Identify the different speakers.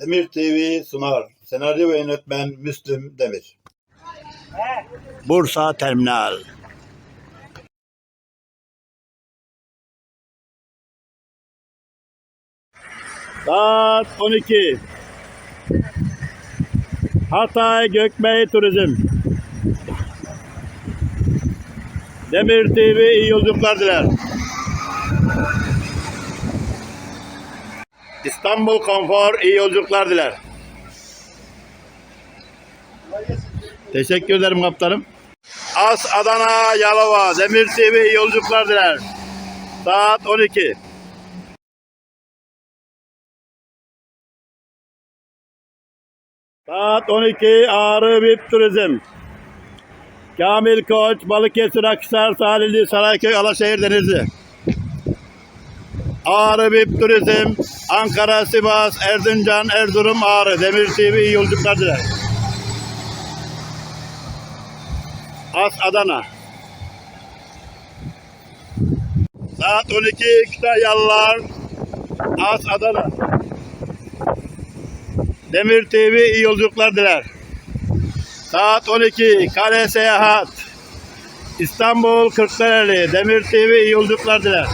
Speaker 1: Demir TV sunar. Senaryo ve yönetmen Müslüm Demir. Bursa Terminal. Saat 12. Hatay Gökbey Turizm. Demir TV iyi yolculuklar diler. İstanbul Konfor iyi yolculuklar diler. Teşekkür ederim kaptanım. As Adana Yalova Demir TV iyi yolculuklar diler. Saat 12. Saat 12 Ağrı VIP Turizm. Kamil Koç, Balıkesir, Akhisar, Salihli, Sarayköy, Alaşehir, Denizli. Ağrı VIP Turizm, Ankara, Sivas, Erzincan, Erzurum, Ağrı. Demir TV iyi yolculuklar diler. As Adana. Saat 12 Kütahyalılar. As Adana. Demir TV iyi yolculuklar diler. Saat 12 Kale Seyahat. İstanbul Kırklareli. Demir TV iyi yolculuklar diler.